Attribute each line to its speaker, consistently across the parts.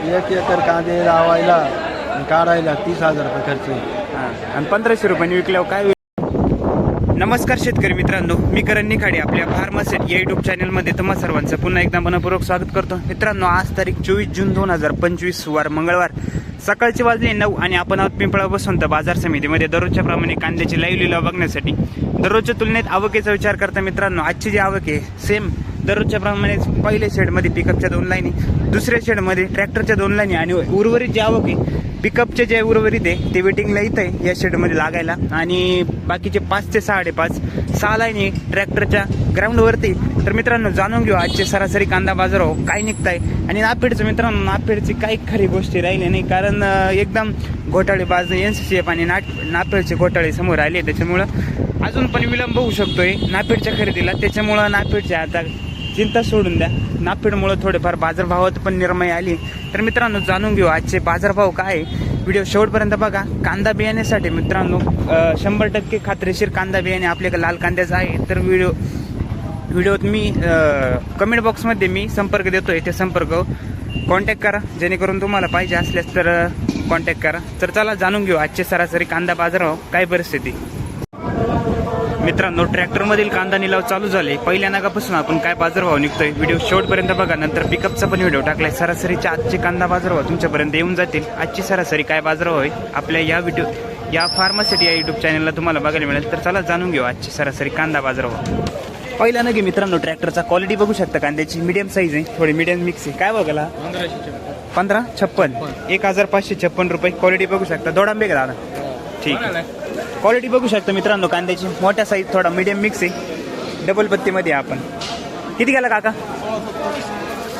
Speaker 1: एक एकर कांदे लावायला आणि काढायला तीस हजार रुपये खर्च येईल.
Speaker 2: हां आणि पंधराशे रुपयांनी विकल्यावर काय होईल? नमस्कार शेतकरी मित्रांनो मी करण निखाडे आपल्या फार्मासेट या युट्यूब चॅनलमध्ये तुम्हा सर्वांचं पुन्हा एकदा मनपूर्वक स्वागत करतो. मित्रांनो आज तारीख चोवीस जून दोन हजार पंचवीस वार मंगळवार. सकाळचे वाजले नऊ आणि आपण आहोत पिंपळा तर बाजार समितीमध्ये दररोजच्या प्रमाणे कांद्याची लाईव्ह लिलाव बघण्यासाठी. दररोजच्या तुलनेत आवकेचा विचार करता मित्रांनो आजची जी आवक आहे सेम दररोजच्या प्रमाणेच पहिल्या शेडमध्ये पिकअपच्या दोन लाईनी दुसऱ्या शेडमध्ये ट्रॅक्टरच्या दोन लाईनी आणि उर्वरित जी आवक आहे पिकअपचे जे उर्वरित आहे ते वेटिंगला इथं आहे या शेडमध्ये लागायला. आणि बाकीचे पाच ते साडेपाच सहा लाईनी ट्रॅक्टरच्या ग्राउंडवरती तर मित्रांनो जाणून घेऊ आजचे सरासरी कांदा बाजार हो काय निघताय? आणि नापेडचं मित्रांनो नापेडची काही खरी गोष्टी राहिल्या नाही कारण एकदम घोटाळे बाज एन सी सी एफ आणि नाट नापेडचे घोटाळे समोर आले त्याच्यामुळं अजून पण विलंब होऊ शकतोय. नापेडच्या खरेदीला. त्याच्यामुळं नापेडचे आता चिंता सोडून द्या. नाफेडमुळे थोडेफार बाजारभावात पण निर्मय आली. तर मित्रांनो जाणून घेऊ आजचे बाजारभाव काय आहे. व्हिडिओ शेवटपर्यंत बघा. कांदा बियाण्यासाठी मित्रांनो शंभर टक्के खात्रीशीर कांदा बियाणे आपल्याकडे लाल कांद्याचा आहे. तर व्हिडिओ व्हिडिओत मी कमेंट बॉक्समध्ये मी संपर्क देतोय. ते संपर्क कॉन्टॅक्ट करा. जेणेकरून तुम्हाला पाहिजे असल्यास तर कॉन्टॅक्ट करा. तर चला जाणून घेऊ आजचे सरासरी कांदा बाजारभाव काय परिस्थिती? मित्रांनो ट्रॅक्टरमधील कांदा निलाव चालू झाले. पहिल्या नागापासून आपण काय बाजारभाव निघतोय व्हिडिओ शेवटपर्यंत बघा नंतर पिकअपचा पण व्हिडिओ टाकलाय. सरासरीच्या आजचे कांदा बाजारभाव तुमच्यापर्यंत येऊन जातील. आजची सरासरी काय बाजारभाव आहे? आपल्या या व्हिडिओ या फार्मासिटी या युट्यूब चॅनलला तुम्हाला बघायला मिळेल. तर चला जाणून घेऊ आजची सरासरी कांदा बाजारभाव. पहिला नगे मित्रांनो ट्रॅक्टरचा क्वालिटी बघू शकता. कांद्याची मीडियम साईज आहे थोडी मीडियम मिक्स आहे. काय बघायला पंधरा छप्पन. एक हजार पाचशे छप्पन रुपये. क्वालिटी बघू शकता. दोडांबे का दादा. ठीक आहे. क्वालिटी बघू शकता मित्रांनो कांद्याची. मोठ्या साईज थोडा मीडियम मिक्स आहे. डबल पत्तीमध्ये आपण. किती गेला काका?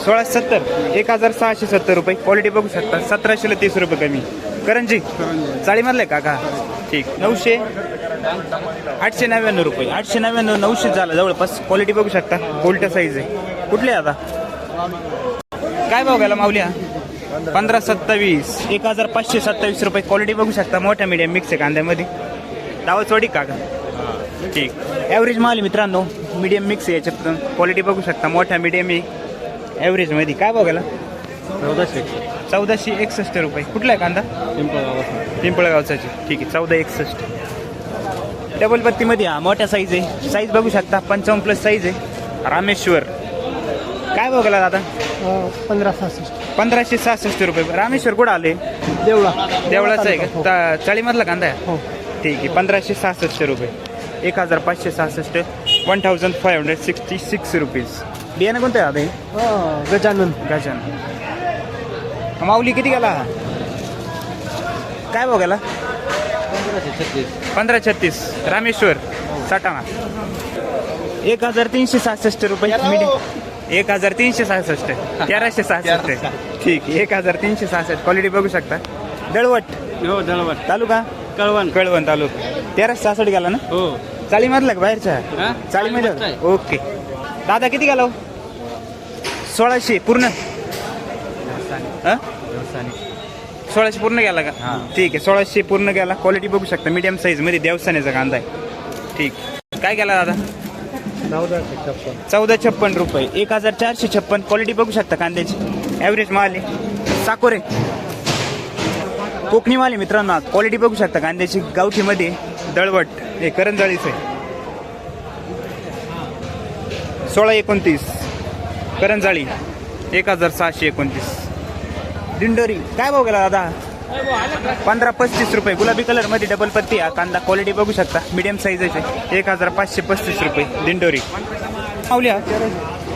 Speaker 2: सोळा सत्तर. एक हजार सहाशे सत्तर रुपये. क्वालिटी बघू शकता. सतराशेला तीस रुपये कमी. करंजी. चाळीमधलं आहे काका? ठीक. नऊशे आठशे नव्याण्णव रुपये. आठशे नव्याण्णव नऊशे झाला जवळपास. क्वालिटी बघू शकता. कोलट्या साईज आहे. कुठले आता? काय भाव गेला माऊली हा? पंधरा सत्तावीस. एक हजार पाचशे सत्तावीस रुपये क्वालिटी बघू शकता मोठ्या मीडियम मिक्स आहे कांद्यामध्ये. दावा चोडी का का ठीक. ॲव्हरेज माल आहे मित्रांनो मीडियम मिक्स आहे याच्यात क्वालिटी बघू शकता मोठ्या मीडियम आहे. ॲव्हरेजमध्ये काय बघायला
Speaker 1: चौदाशे
Speaker 2: चौदाशे एकसष्ट रुपये. कुठला आहे कांदा?
Speaker 1: पिंपळगाव
Speaker 2: पिंपळगावचाची ठीक आहे चौदा एकसष्ट. डबल पत्तीमध्ये हा मोठ्या साईज आहे. साईज बघू शकता पंचावन्न प्लस साईज आहे. रामेश्वर. काय बघायला दादा?
Speaker 1: पंधरा सहासष्ट.
Speaker 2: पंधराशे सहासष्ट रुपये. रामेश्वर कुठं आले?
Speaker 1: देवळा.
Speaker 2: देवळाचं आहे का? ता- चाळीमधला कांदा आहे?
Speaker 1: हो.
Speaker 2: ठीक आहे. पंधराशे सहासष्ट रुपये. एक हजार पाचशे सहासष्ट. One thousand five hundred sixty six rupees बियाणं कोणतं आहे आता हे
Speaker 1: हा, गजानन.
Speaker 2: गजान माऊली किती गेला? हा काय
Speaker 1: पंधराशे छत्तीस.
Speaker 2: पंधरा छत्तीस. रामेश्वर साठाणा एक हजार तीनशे सहासष्ट रुपये. मिडियम एक हजार तीनशे सहासष्ट. तेराशे सहासष्ट. ठीक आहे एक हजार तीनशे सहासष्ट. क्वालिटी बघू शकता. दळवट.
Speaker 1: हो दळवट.
Speaker 2: तालुका?
Speaker 1: कळवण.
Speaker 2: कळवण तालुका. तेराशे सहासष्ट गेला ना?
Speaker 1: हो.
Speaker 2: चाळीमधला का बाहेरच्या? चाळीमध्ये. ओके. दादा किती गेला हो? सोळाशे. पूर्ण? सोळाशे पूर्ण गेला का?
Speaker 1: हा.
Speaker 2: ठीक आहे सोळाशे पूर्ण गेला. क्वालिटी बघू शकता. मीडियम साईजमध्ये देवसानेचा कांदा आहे. ठीक. काय गेला दादा?
Speaker 1: चौदाशे छप्पन.
Speaker 2: चौदा छप्पन रुपये. एक हजार चारशे छप्पन. क्वालिटी बघू शकता कांद्याची. ॲव्हरेज माल आहे. साकोरे. कोकणी माल आहे मित्रांनो क्वालिटी बघू शकता. कांद्याची गावठीमध्ये दळवट. हे करंजाळीचं आहे. सोळा एकोणतीस. करंजाळी. एक हजार सहाशे एकोणतीस. दिंडोरी. काय भाव गेला दादा? पंधरा पस्तीस रुपये. गुलाबी कलरमध्ये डबल पत्ती हा कांदा क्वालिटी बघू शकता. मीडियम साईजचे एक हजार पाचशे पस्तीस रुपये. दिंडोरी. माऊल्या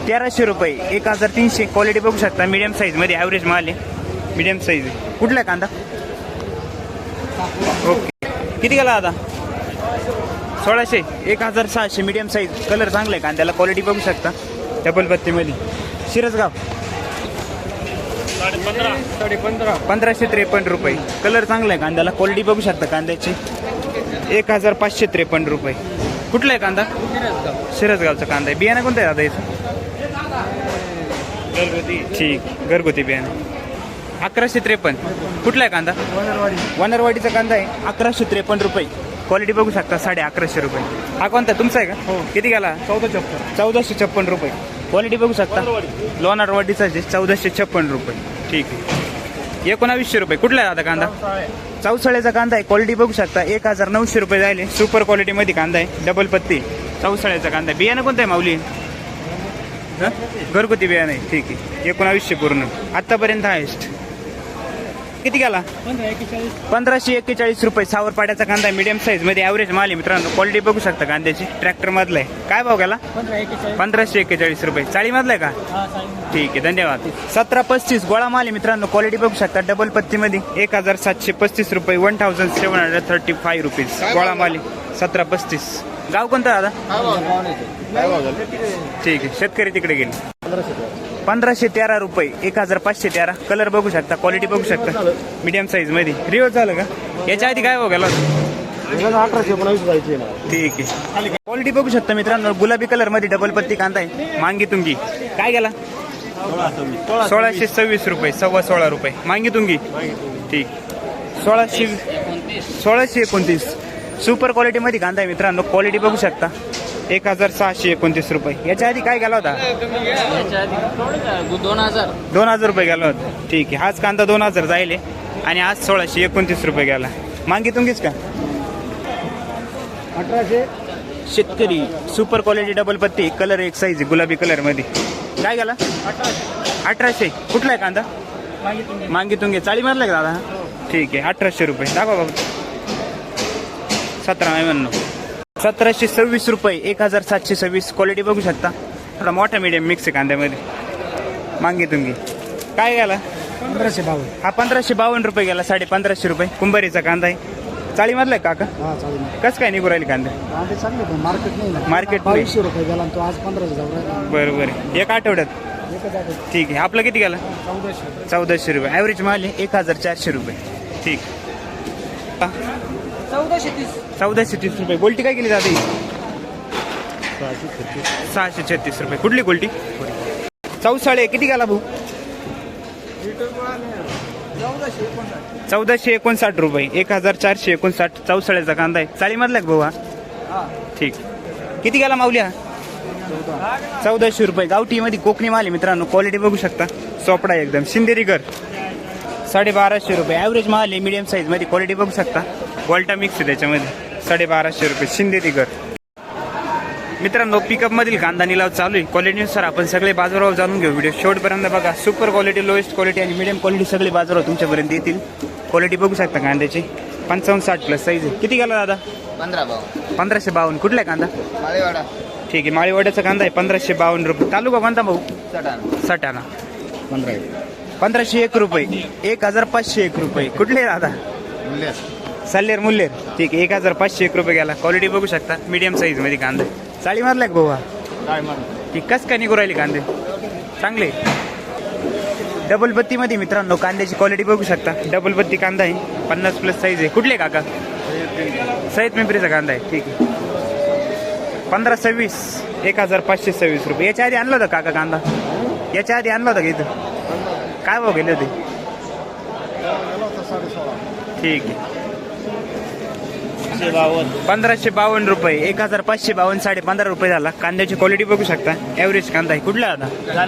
Speaker 2: तेराशे रुपये. एक हजार तीनशे क्वालिटी बघू शकता. मीडियम साईजमध्ये ॲव्हरेज माल आहे. मीडियम साईज कुठला आहे कांदा? ओके किती गेला आता? सोळाशे. एक हजार सहाशे. मीडियम साईज कलर चांगला आहे कांद्याला. क्वालिटी बघू शकता. डबल पत्तीमध्ये. शिरसगाव.
Speaker 1: साडे पंधरा
Speaker 2: पंधराशे त्रेपन्न रुपये. कलर चांगला आहे कांद्याला. क्वालिटी बघू शकता कांद्याची. एक हजार पाचशे त्रेपन्न रुपये. कुठला आहे कांदा? शिरसगावचा कांदा आहे. बियाणं कोणतं आहे दादा याचं? ठीक. घरगुती बियाणं. अकराशे त्रेपन्न. कुठला आहे कांदा?
Speaker 1: वनरवाडी.
Speaker 2: वनरवाडीचा कांदा आहे. अकराशे त्रेपन्न रुपये. क्वालिटी बघू शकता साडे अकराशे रुपये. हा कोणता? तुमचा आहे का?
Speaker 1: हो.
Speaker 2: किती गेला?
Speaker 1: चौदा छप्पन.
Speaker 2: चौदाशे छप्पन रुपये. क्वालिटी बघू शकता? लोणारवाडीचा चौदाशे छप्पन रुपये. ठीक आहे. एकोणावीसशे रुपये. कुठला आहे आता कांदा? चौसाळ्याचा कांदा आहे. क्वालिटी बघू शकता. एक हजार नऊशे रुपये जायले. सुपर क्वालिटीमध्ये कांदा आहे. डबल पत्ती. चौसाळ्याचा कांदा बियाणं कोणतं आहे माऊली? हां? घरगुती बियाणं आहे ठीक आहे. एकोणावीसशे पूर्ण. आत्तापर्यंत हायस्ट. किती गेला? पंधराशे एक्केचाळीस रुपये. सावर पाड्याचा कांदा मीडियम साईजमध्ये ॲव्हरेज माल आहे मित्रांनो. क्वालिटी बघू शकता कांद्याची. ट्रॅक्टर मधला आहे. काय भाव गेला? पंधराशे एक्केचाळीस रुपये. चाळी मधला आहे का? ठीक आहे धन्यवाद. सतरा पस्तीस गोळा माल आहे मित्रांनो. क्वालिटी बघू शकता. डबल पत्तीमध्ये एक हजार सातशे पस्तीस रुपये. One thousand seven hundred thirty five rupees गोळा माल सतरा पस्तीस. गाव कोणतं दादा? ठीक आहे. शेतकरी तिकडे गेले. पंधराशे तेरा रुपये एक हजार पाचशे तेरा. कलर बघू शकता क्वालिटी बघू शकता. मीडियम साईजमध्ये. रिओ झालं का? याच्या आधी काय बघायला ठीक आहे. क्वालिटी बघू शकता मित्रांनो. गुलाबी कलरमध्ये डबल पत्ती कांदा आहे. मांगी तुंगी. काय गेला? सोळाशे सव्वीस रुपये सव्वा सोळा रुपये. मांगी तुंगी. ठीक. सोळाशे सोळाशे एकोणतीस. सुपर क्वालिटी मध्ये कांदा आहे मित्रांनो. क्वालिटी बघू शकता. एक हजार सहाशे एकोणतीस रुपये. याच्या आधी काय गेला होता?
Speaker 3: याच्या आधी दोन हजार.
Speaker 2: दोन हजार रुपये गेला होता. ठीक आहे. हाच कांदा दोन हजार जायले आणि आज सोळाशे एकोणतीस रुपये गेला. मांगी तुंगीच का?
Speaker 1: अठराशे.
Speaker 2: शेतकरी सुपर क्वालिटी डबल पत्ती कलर एक साईज गुलाबी कलरमध्ये. काय गेला? अठराशे. कुठला आहे कांदा? मांगी तुंगे चाळी मारला का दादा? ठीक आहे. अठराशे रुपये. दाखवा बाबा. सतरा नव्याण्णव सतराशे सव्वीस रुपये एक हजार सातशे सव्वीस. क्वालिटी बघू शकता. थोडा मोठा मीडियम मिक्स आहे कांद्यामध्ये. मांगी तुंगी काय गेला?
Speaker 1: पंधराशे बावन्न.
Speaker 2: हा पंधराशे बावन्न रुपये गेला साडे पंधराशे रुपये. कुंभारीचा कांदा आहे. चाळी मारलाय काका?
Speaker 1: हा चालेल
Speaker 2: कसं काय निघू राहील कांदा?
Speaker 1: कांदे चांगले पण मार्केट नाही ना.
Speaker 2: Market नाही.
Speaker 1: बावीसशे रुपये गेला आणि तो आज पंधराशे जाऊ राहिला.
Speaker 2: बरं बरं. एक आठवड्यात?
Speaker 1: एकच आहे
Speaker 2: ठीक आहे. आपलं किती गेला?
Speaker 1: चौदाशे.
Speaker 2: चौदाशे रुपये. ॲव्हरेज माल आहे एक हजार चारशे रुपये. ठीक. हा,
Speaker 3: चौदाशे तीस.
Speaker 2: चौदाशे तीस रुपये. गोल्टी काय केली जाते सहाशे छत्तीस. रुपये. कुठली गोल्टी? चौसाळे. किती गेला भाऊ? चौदाशे एकोणसाठ. रुपये. एक हजार चारशे एकोणसाठ चौसाळ्याचा कांदा आहे. चाळीमधला भाऊ हा? ठीक. किती गेला माऊल्या? चौदाशे रुपये. गावठी मध्ये कोकणी माल आहे मित्रांनो. क्वालिटी बघू शकता. सोपडा आहे एकदम. शिंदेरीकर साडेबाराशे रुपये. ॲव्हरेज माल आहे मीडियम साईजमध्ये क्वालिटी बघू शकता. वॉल्टा मिक्स आहे त्याच्यामध्ये. साडेबाराशे रुपये. शिंदेरीकर मित्रांनो पिकअप मधील कांदा निलाव चालू आहे. क्वालिटीनुसार आपण सगळे बाजारावर जाणून घेऊ. व्हिडिओ शेवटपर्यंत बघा. सुपर क्वालिटी लोएस्ट क्वालिटी आणि मिडियम क्वालिटी सगळे बाजारावर तुमच्यापर्यंत येतील. क्वालिटी बघू शकता कांद्याची. पंचावन्न साठ प्लस साईज आहे. किती गेला दादा?
Speaker 3: पंधरा भाऊ
Speaker 2: पंधराशे बावन्न. कुठला आहे कांदा?
Speaker 3: माळेवाडा.
Speaker 2: ठीक आहे. माळीवाड्याचा कांदा आहे. पंधराशे बावन्न रुपये. तालुका कोणता भाऊ?
Speaker 3: सटाणा.
Speaker 2: सटाणा.
Speaker 1: पंधरा
Speaker 2: पंधराशे एक रुपये. एक हजार पाचशे एक रुपये. कुठले दादा सल्लेर मुल्लेर. ठीक आहे एक हजार पाचशे एक रुपये गेला क्वालिटी बघू शकता. मीडियम साईजमध्ये कांदा. चाळी मारलाय का भाऊ ती कस काय निघू राहिली कांदे? चांगले. डबल बत्ती मध्ये मित्रांनो कांद्याची क्वालिटी बघू शकता. डबल बत्ती कांदा आहे. पन्नास प्लस साईज आहे. कुठले काका? सईद पिंपरीचा कांदा आहे. ठीक आहे. पंधरा सव्वीस. एक हजार पाचशे सव्वीस रुपये. याच्या आधी आणला होता काका कांदा? याच्या आधी आणला होता का इथं? काय भाव गेले होते? ठीक आहे. पंधराशे बावन्न रुपये एक हजार पाचशे बावन्न साडे पंधरा रुपये झाला. कांद्याची क्वालिटी बघू शकता. ॲव्हरेज कांदा आहे. कुठला आता?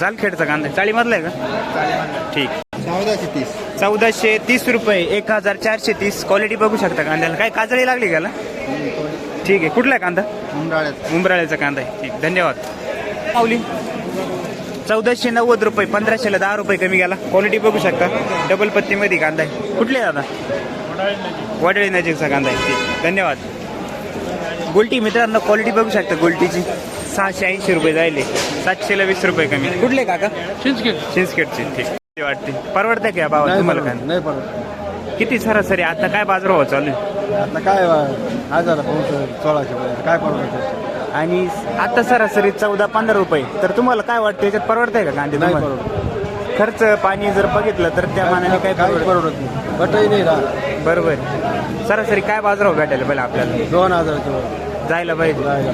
Speaker 2: जालखेडचा कांदा चाळीमधला आहे का? ठीक.
Speaker 1: चौदाशे तीस.
Speaker 2: चौदाशे तीस रुपये एक हजार चारशे तीस. क्वालिटी बघू शकता कांद्याला. काय काजळी लागली का? ठीक आहे. कुठला कांदा?
Speaker 1: उंडाळ्यात
Speaker 2: उंबराळ्याचा कांदा आहे. ठीक. धन्यवाद. माऊली. चौदाशे नव्वद रुपये पंधराशेला दहा रुपये कमी गेला. क्वालिटी बघू शकता. डबल पत्तीमध्ये कांदा आहे. कुठले दादा? वडळी नजीकचा कांदा आहे. धन्यवाद. गोल्टी मित्रांनो क्वालिटी बघू शकता गोल्टीची. सहाशे ऐंशी रुपये जायले. सातशेला वीस रुपये कमी. कुठले काका? चिंचखेडचे. ठीक. वाटते? परवडते का
Speaker 1: नाही
Speaker 2: तुम्हाला कांदा?
Speaker 1: नाही परवडत.
Speaker 2: किती सरासरी? आता काय बाजार भाव चालू आहे?
Speaker 1: आता काय हजार सोळाशे काय परवडत?
Speaker 2: आणि आता सरासरी चौदा पंधरा रुपये. तर तुम्हाला काय वाटतं याच्यात परवडतंय का कांदे
Speaker 1: नाही
Speaker 2: तुम्हाला?
Speaker 1: परवडत.
Speaker 2: खर्च पाणी जर बघितलं तर त्या मानाने काय
Speaker 1: काहीच
Speaker 2: परवडत
Speaker 1: परवडत नाही. बटही नाही राहत.
Speaker 2: बरोबर. सरासरी काय बाजार भाव भेटायला पाहिजे आपल्याला?
Speaker 1: दोन वर
Speaker 2: जायला पाहिजे.
Speaker 1: जायला.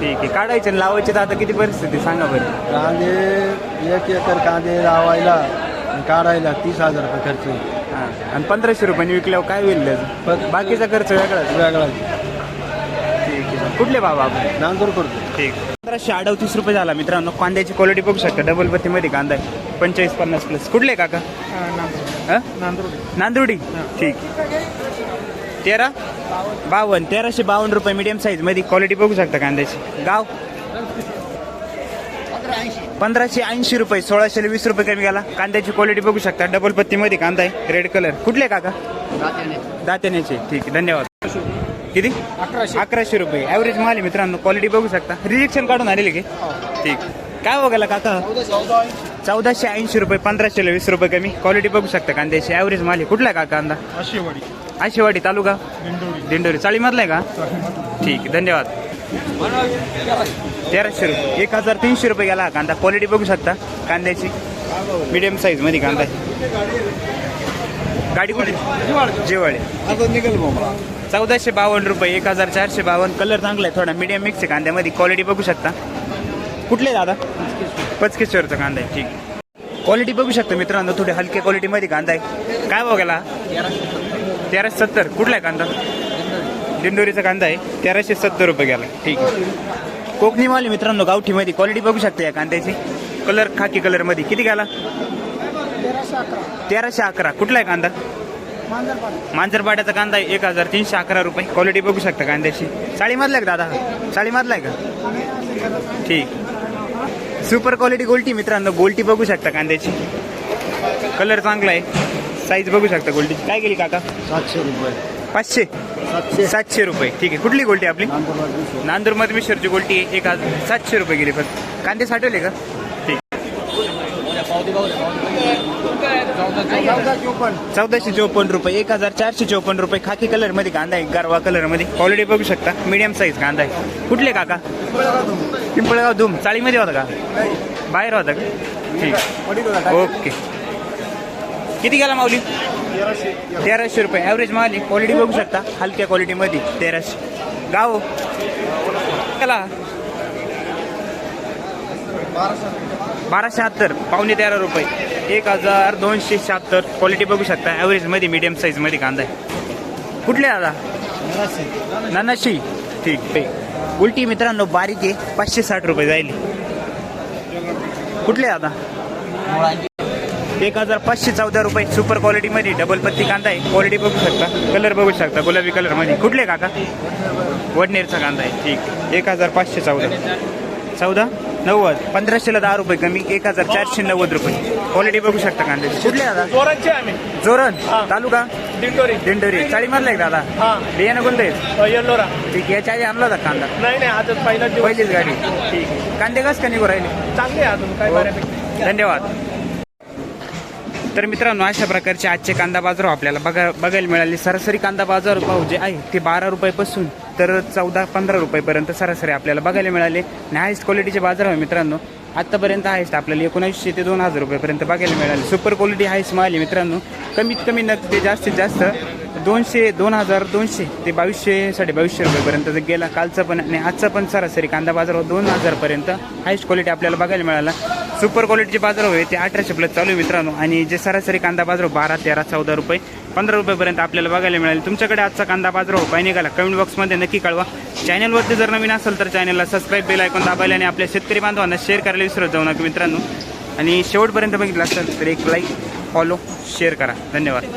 Speaker 2: ठीक आहे. काढायचे आणि लावायचे तर आता किती परिस्थिती सांगा बरं.
Speaker 1: कांदे एक एकर कांदे लावायला आणि काढायला तीस हजार रुपये खर्च येईल.
Speaker 2: हां. आणि पंधराशे रुपयाने विकल्यावर काय होईल त्याचं? बाकीचा खर्च वेगळाच.
Speaker 1: वेगळा
Speaker 2: आहे कुठले बाबा आपण?
Speaker 1: नांदूर करतो
Speaker 2: ठीक. पंधराशे अडतीस रुपये झाला मित्रांनो. कांद्याची क्वालिटी बघू शकता. डबल पत्तीमध्ये कांदा आहे. पंचेचाळीस पन्नास प्लस कुठले काका? हा? नांदुर्डी? ठीक. तेरा? बावन्न. तेराशे बावन्न रुपये मीडियम साईजमध्ये क्वालिटी बघू शकता कांद्याची. गाव? पंधराशे ऐंशी रुपये. सोळाशे वीस रुपये कमी गेला कांद्याची क्वालिटी बघू शकता. डबल पत्तीमध्ये कांदा आहे. रेड कलर कुठले काका? दात्यानेचे. ठीक. आहे धन्यवाद. किती?
Speaker 1: अकराशे.
Speaker 2: अकराशे रुपये. ॲव्हरेज माल आहे मित्रांनो. क्वालिटी बघू शकता. रिजेक्शन काढून आलेले की? ठीक. काय बघायला काका? चौदाशे ऐंशी रुपये पंधराशे वीस रुपये कमी. क्वालिटी बघू शकता कांद्याची. ॲव्हरेज माल आहे. कुठला आहे का कांदा?
Speaker 1: आशेवाडी.
Speaker 2: आशेवाडी तालुका?
Speaker 1: दिंडोरी.
Speaker 2: दिंडोरी. चाळीमधला आहे का? ठीक. आहे धन्यवाद. तेराशे रुपये. एक हजार तीनशे रुपये गेला हा कांदा. क्वालिटी बघू शकता कांद्याची. मीडियम साईजमध्ये कांदा गाडी कुठे जेवाळे.
Speaker 1: निघेल
Speaker 2: चौदाशे बावन्न रुपये एक हजार चारशे बावन्न. कलर चांगला आहे थोडा मीडियम मिक्स आहे कांद्यामध्ये. क्वालिटी बघू शकता. कुठले दादा? पचकेश्वरचा कांदा आहे ठीक. क्वालिटी बघू शकता मित्रांनो थोडी हलक्या क्वालिटीमध्ये कांदा आहे. काय बघायला तेराशे सत्तर. कुठला आहे कांदा? दिंडोरीचा कांदा आहे. तेराशे सत्तर रुपये गेला. ठीक आहे. कोकणी मित्रांनो गावठीमध्ये. क्वालिटी बघू शकता या कांद्याची. कलर खाकी कलरमध्ये किती गेला? तेराशे अकरा. कुठला आहे कांदा? मांजरपाड्याचा कांदा आहे एक हजार तीनशे अकरा रुपये. क्वालिटी बघू शकता कांद्याची. साडीमधला आहे का दादा. साडीमधला आहे का? ठीक. सुपर क्वालिटी गोल्टी मित्रांनो गोल्टी बघू शकता कांद्याची. कलर चांगला आहे. साईज बघू शकता गोल्टीची. काय गेली काका?
Speaker 1: सातशे रुपये.
Speaker 2: पाचशे?
Speaker 1: सातशे.
Speaker 2: रुपये. ठीक आहे. कुठली गोल्टी आपली?
Speaker 1: नांदूर
Speaker 2: मधमेश्वरची गोल्टी आहे. एक हजार सातशे रुपये गेली फक्त. कांदे साठवले का? ठीक. चौदाशे चौपन्न रुपये एक हजार चारशे चौपन्न रुपये. खाकी कलरमध्ये कांदा आहे गारवा कलरमध्ये क्वालिटी बघू शकता. मीडियम साईज कांदा आहे. कुठले काका? पिंपळगाव धूम. चाळीमध्ये होता का? बाहेर होता का? ठीक. ओके किती गेला माऊली? तेराशे रुपये. ॲव्हरेज माल क्वालिटी बघू शकता. हलक्या क्वालिटीमध्ये तेराशे. गाव? चला. बाराशे शहात्तर पावणे तेरा रुपये. एक हजार दोनशे शहात्तर. क्वालिटी बघू शकता. ॲव्हरेजमध्ये मिडियम साईजमध्ये कांदा आहे. कुठले दादा? नानाशी ठीक आहे उलटी मित्रांनो बारीक आहे. पाचशे साठ रुपये जाईल. कुठले दादा? एक हजार पाचशे चौदा रुपये. सुपर क्वालिटीमध्ये डबल पत्ती कांदा आहे. क्वालिटी बघू शकता. कलर बघू शकता. गुलाबी कलरमध्ये कुठले काका? वडनेरचा कांदा आहे. ठीक. एक हजार पाचशे चौदा. चौदा? नव्वद. पंधराशेला दहा रुपये कमी एक हजार चारशे नव्वद रुपये. क्वालिटी बघू शकता कांद्याची कुठले दादा?
Speaker 4: जोरांचे आम्ही.
Speaker 2: जोरण तालुका?
Speaker 4: दिंडोरी.
Speaker 2: दिंडोरी. चाळीमधला आहे दादा.
Speaker 4: हा.
Speaker 2: बियाणं कोणतं? आहे
Speaker 4: येल्लोरा
Speaker 2: ठीक आहे याच्या आधी आणला होता कांदा.
Speaker 4: नाही नाही आजच पहिला दिवस.
Speaker 2: पहिलीच गाडी. ठीक आहे. कांदे कस का निघू राहिले?
Speaker 4: चांगले आहे अजून काय बऱ्यापैकी.
Speaker 2: धन्यवाद. तर मित्रांनो अशा प्रकारचे आजचे कांदा बाजार आपल्याला बघा बघायला मिळाले. सरासरी कांदा बाजार भाव जे आहे ते बारा रुपयापासून तर चौदा पंधरा रुपयेपर्यंत सरासरी आपल्याला बघायला मिळाले. आणि हायस्ट क्वालिटीचे बाजार आहे मित्रांनो आत्तापर्यंत हायस्ट आपल्याला एकोणीसशे ते दोन हजार रुपयेपर्यंत बघायला मिळाले. सुपर क्वालिटी हायस्ट मिळाली मित्रांनो. कमीत कमी न ते जास्तीत जास्त दोनशे दोन हजार दोनशे ते बावीसशे साडे बावीसशे रुपयेपर्यंत जर गेला. कालचा पण आणि आजचा पण सरासरी कांदा बाजार दोन हजारपर्यंत हायस्ट क्वालिटी आपल्याला बघायला मिळाला. सुपर क्वालिटीचे बाजार भाव आहे ते अठराशे प्लस चालू आहे मित्रांनो. आणि जे सरासरी कांदा बाजार बारा तेरा चौदा रुपये पंधरा रुपयेपर्यंत आपल्याला बघायला मिळेल. तुमच्याकडे आजचा कांदा बाजार हो काय निघाला कमेंट बॉक्समध्ये नक्की कळवा. चॅनलवरती जर नवीन असेल तर चॅनलला सबस्क्राईब बेल ऐकून दाबायला आणि आपल्या शेतकरी बांधवांना शेअर करायला विसरत जाऊ नका मित्रांनो. आणि शेवटपर्यंत बघितलं असेल तर एक लाईक फॉलो शेअर करा. धन्यवाद.